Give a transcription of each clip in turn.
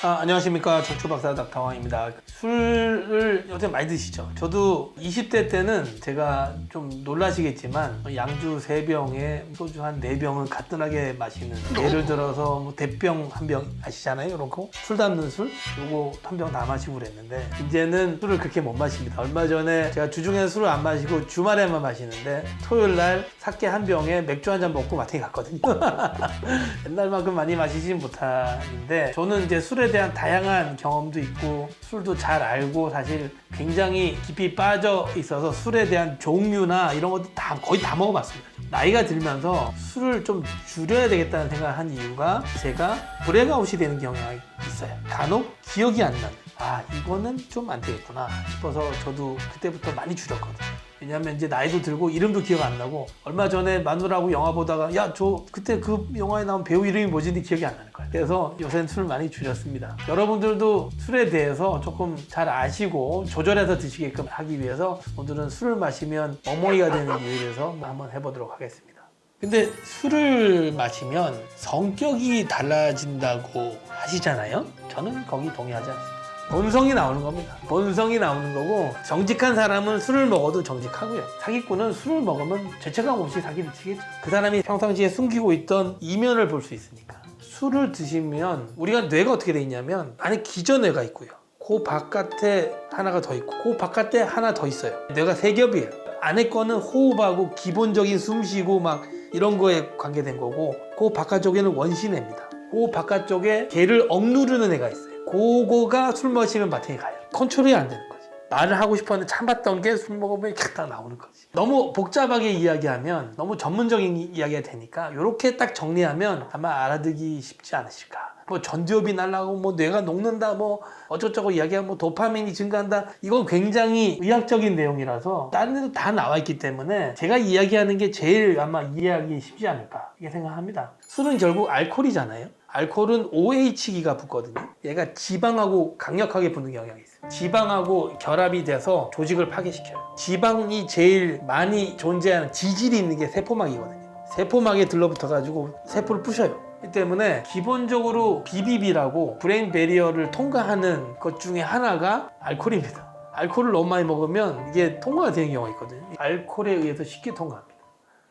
아, 안녕하십니까 척추박사 닥터왕입니다. 술을 요새 많이 드시죠? 저도 20대 때는 제가 좀 놀라시겠지만 양주 3병에 소주 한 4병은 가뜩하게 마시는 예를 들어서 뭐 대병 한 병 아시잖아요 이런 거? 술 담는 술? 요거 한 병 다 마시고 그랬는데 이제는 술을 그렇게 못 마십니다. 얼마 전에 제가 주중에 술을 안 마시고 주말에만 마시는데 토요일 날 사케 한 병에 맥주 한 잔 먹고 마트에 갔거든요. 옛날만큼 많이 마시진 못하는데 저는 이제 술에 대한 다양한 경험도 있고 술도 잘 알고 사실 굉장히 깊이 빠져 있어서 술에 대한 종류나 이런 것도 다 거의 다 먹어봤습니다. 나이가 들면서 술을 좀 줄여야 되겠다는 생각을 한 이유가 제가 브레이크아웃이 되는 경향이 있어요. 간혹 기억이 안 나는. 아 이거는 좀 안 되겠구나 싶어서 저도 그때부터 많이 줄였거든요. 왜냐면 이제 나이도 들고 이름도 기억 안 나고 얼마 전에 마누라하고 영화 보다가 야 저 그때 그 영화에 나온 배우 이름이 뭐지? 근데 기억이 안 나는 거예요 그래서 요새는 술을 많이 줄였습니다. 여러분들도 술에 대해서 조금 잘 아시고 조절해서 드시게끔 하기 위해서 오늘은 술을 마시면 멍멍이가 되는 이유에 대해서 한번 해보도록 하겠습니다. 근데 술을 마시면 성격이 달라진다고 하시잖아요? 저는 거기 동의하지 않습니다 본성이 나오는 겁니다. 본성이 나오는 거고 정직한 사람은 술을 먹어도 정직하고요. 사기꾼은 술을 먹으면 죄책감 없이 사기를 치겠죠. 그 사람이 평상시에 숨기고 있던 이면을 볼 수 있으니까. 술을 드시면 우리가 뇌가 어떻게 돼 있냐면 안에 기저뇌가 있고요. 그 바깥에 하나가 더 있고 그 바깥에 하나 더 있어요. 뇌가 세 겹이에요. 안에 거는 호흡하고 기본적인 숨쉬고 막 이런 거에 관계된 거고 그 바깥쪽에는 원시뇌입니다. 그 바깥쪽에 개를 억누르는 애가 있어요. 그거가 술 마시면 마탱이 가요. 컨트롤이 안 되는 거지. 말을 하고 싶었는데 참았던 게 술 먹으면 이렇게 딱 나오는 거지. 너무 복잡하게 이야기하면 너무 전문적인 이- 이야기가 되니까 이렇게 딱 정리하면 아마 알아듣기 쉽지 않으실까. 뭐 전두엽이 날라가고 뭐 뇌가 녹는다 뭐 어쩌고저쩌고 이야기하면 뭐 도파민이 증가한다. 이건 굉장히 의학적인 내용이라서 다른 데도 다 나와 있기 때문에 제가 이야기하는 게 제일 아마 이해하기 쉽지 않을까 이렇게 생각합니다. 술은 결국 알코올이잖아요. 알코올은 OH기가 붙거든요. 얘가 지방하고 강력하게 붙는 경향이 있어요. 지방하고 결합이 돼서 조직을 파괴시켜요. 지방이 제일 많이 존재하는 지질이 있는 게 세포막이거든요. 세포막에 들러붙어 가지고 세포를 부셔요 이 때문에 기본적으로 BBB라고 브레인 베리어를 통과하는 것 중에 하나가 알코올입니다. 알코올을 너무 많이 먹으면 이게 통과가 되는 경우가 있거든요. 알코올에 의해서 쉽게 통과합니다.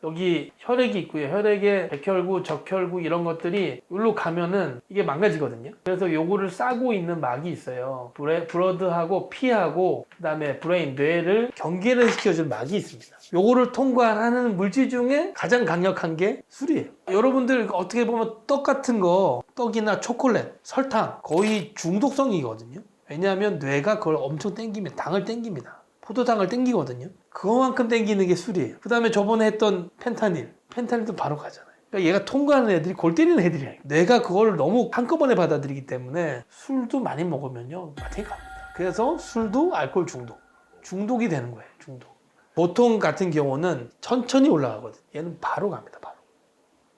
여기 혈액이 있고요. 혈액에 백혈구, 적혈구 이런 것들이 여기로 가면은 이게 망가지거든요. 그래서 요거를 싸고 있는 막이 있어요. 브레, 브러드하고 피하고 그다음에 브레인, 뇌를 경계를 시켜주는 막이 있습니다. 요거를 통과하는 물질 중에 가장 강력한 게 술이에요. 여러분들 어떻게 보면 떡 같은 거, 떡이나 초콜릿, 설탕 거의 중독성이거든요. 왜냐하면 뇌가 그걸 엄청 땡기면 당을 땡깁니다. 포도당을 땡기거든요. 그거만큼 땡기는 게 술이에요. 그 다음에 저번에 했던 펜타닐. 펜타닐도 바로 가잖아요. 그러니까 얘가 통과하는 애들이 골 때리는 애들이야. 뇌가 그걸 너무 한꺼번에 받아들이기 때문에 술도 많이 먹으면요. 마탱이 갑니다. 그래서 술도 알코올 중독. 중독이 되는 거예요. 중독. 보통 같은 경우는 천천히 올라가거든. 얘는 바로 갑니다. 바로.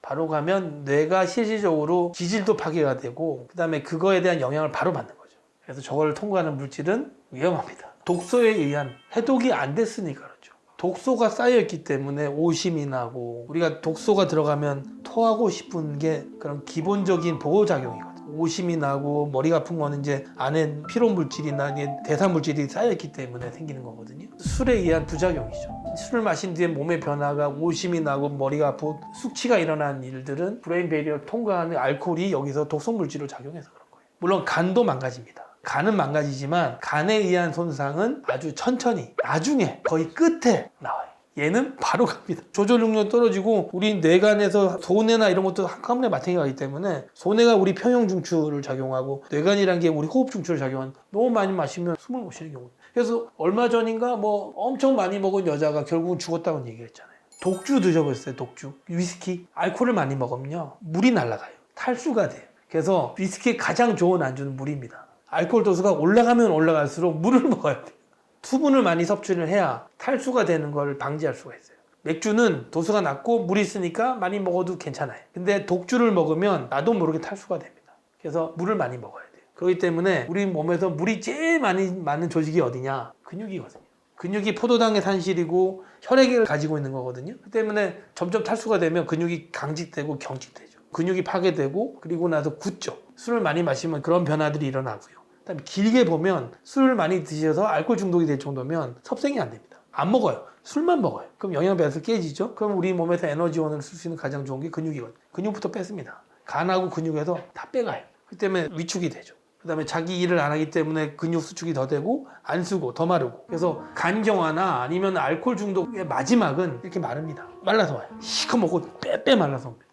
바로 가면 뇌가 실질적으로 지질도 파괴가 되고 그다음에 그거에 대한 영향을 바로 받는 거죠. 그래서 저걸 통과하는 물질은 위험합니다. 독소에 의한 해독이 안 됐으니까 그렇죠. 독소가 쌓여있기 때문에 오심이 나고 우리가 독소가 들어가면 토하고 싶은 게 그런 기본적인 보호작용이거든요. 오심이 나고 머리가 아픈 거는 이제 안에 피로 물질이나 이게 대사 물질이 쌓여있기 때문에 생기는 거거든요. 술에 의한 부작용이죠. 술을 마신 뒤에 몸의 변화가 오심이 나고 머리가 아프고 숙취가 일어나는 일들은 브레인 베리어 통과하는 알코올이 여기서 독성 물질로 작용해서 그런 거예요. 물론 간도 망가집니다. 간은 망가지지만 간에 의한 손상은 아주 천천히 나중에 거의 끝에 나와요. 얘는 바로 갑니다. 조절 능력 떨어지고 우리 뇌간에서 소뇌나 이런 것도 한꺼번에 마탱이 가기 때문에 소뇌가 우리 평형 중추를 작용하고 뇌간이란 게 우리 호흡 중추를 작용하는 너무 많이 마시면 숨을 못 쉬는 경우. 그래서 얼마 전인가 뭐 엄청 많이 먹은 여자가 결국은 죽었다고 얘기를 했잖아요. 독주 드셔보셨어요? 독주. 위스키. 알코올을 많이 먹으면요. 물이 날아가요. 탈수가 돼요. 그래서 위스키의 가장 좋은 안주는 물입니다. 알코올 도수가 올라가면 올라갈수록 물을 먹어야 돼요. 수분을 많이 섭취를 해야 탈수가 되는 걸 방지할 수가 있어요. 맥주는 도수가 낮고 물이 있으니까 많이 먹어도 괜찮아요. 근데 독주를 먹으면 나도 모르게 탈수가 됩니다. 그래서 물을 많이 먹어야 돼요. 그렇기 때문에 우리 몸에서 물이 제일 많이 많은 조직이 어디냐? 근육이거든요. 근육이 포도당의 산실이고 혈액을 가지고 있는 거거든요. 그 때문에 점점 탈수가 되면 근육이 강직되고 경직되죠. 근육이 파괴되고 그리고 나서 굳죠. 술을 많이 마시면 그런 변화들이 일어나고요. 그다음에 길게 보면 술을 많이 드셔서 알코올 중독이 될 정도면 섭생이 안 됩니다. 안 먹어요. 술만 먹어요. 그럼 영양 밸런스 깨지죠. 그럼 우리 몸에서 에너지원을 쓸 수 있는 가장 좋은 게 근육이거든요. 근육부터 뺐습니다. 간하고 근육에서 다 빼가요. 그 때문에 위축이 되죠. 그 다음에 자기 일을 안 하기 때문에 근육 수축이 더 되고 안 쓰고 더 마르고 그래서 간경화나 아니면 알코올 중독의 마지막은 이렇게 마릅니다. 말라서 와요. 시커 먹고 빼빼 말라서 옵니다.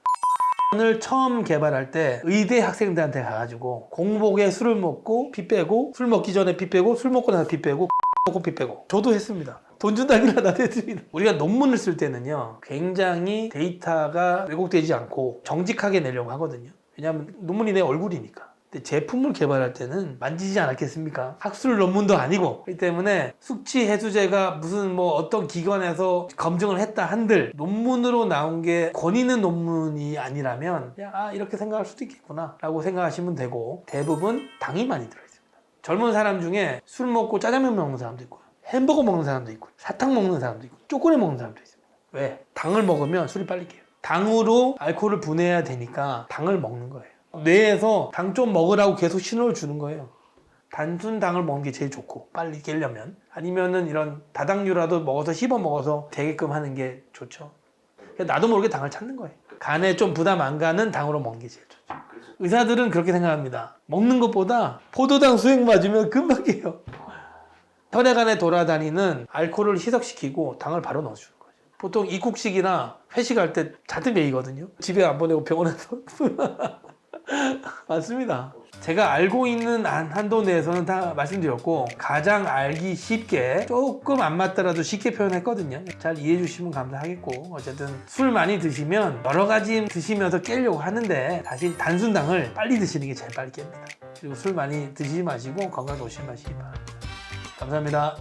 을 처음 개발할 때 의대 학생들한테 가가지고 공복에 술을 먹고 피 빼고 술 먹기 전에 피 빼고 술 먹고 나서 피 빼고 먹고 피 빼고 저도 했습니다. 돈 준다길래 나도 했습니다. 우리가 논문을 쓸 때는요 굉장히 데이터가 왜곡되지 않고 정직하게 내려고 하거든요. 왜냐하면 논문이 내 얼굴이니까. 근데 제품을 개발할 때는 만지지 않았겠습니까? 학술 논문도 아니고. 그렇기 때문에 숙취 해소제가 무슨 뭐 어떤 기관에서 검증을 했다 한들 논문으로 나온 게 권위 있는 논문이 아니라면 그냥 아 이렇게 생각할 수도 있겠구나 라고 생각하시면 되고 대부분 당이 많이 들어있습니다. 젊은 사람 중에 술 먹고 짜장면 먹는 사람도 있고요. 햄버거 먹는 사람도 있고 사탕 먹는 사람도 있고 초콜릿 먹는 사람도 있습니다. 왜? 당을 먹으면 술이 빨리 깨요. 당으로 알코올을 분해해야 되니까 당을 먹는 거예요 뇌에서 당 좀 먹으라고 계속 신호를 주는 거예요. 단순 당을 먹는 게 제일 좋고 빨리 깨려면 아니면은 이런 다당류라도 먹어서 씹어 먹어서 되게끔 하는 게 좋죠. 나도 모르게 당을 찾는 거예요. 간에 좀 부담 안 가는 당으로 먹는 게 제일 좋죠. 의사들은 그렇게 생각합니다. 먹는 것보다 포도당 수액 맞으면 금방 깨요. 혈액 안에 돌아다니는 알코올을 희석시키고 당을 바로 넣어주는 거죠. 보통 입국식이나 회식할 때 잔뜩 매이거든요. 집에 안 보내고 병원에서 맞습니다. 제가 알고 있는 한- 한도 내에서는 다 말씀드렸고 가장 알기 쉽게 조금 안 맞더라도 쉽게 표현했거든요. 잘 이해해 주시면 감사하겠고 어쨌든 술 많이 드시면 여러 가지 드시면서 깨려고 하는데 사실 단순당을 빨리 드시는 게 제일 빨리 깹니다. 그리고 술 많이 드시지 마시고 건강 조심하시기 바랍니다. 감사합니다.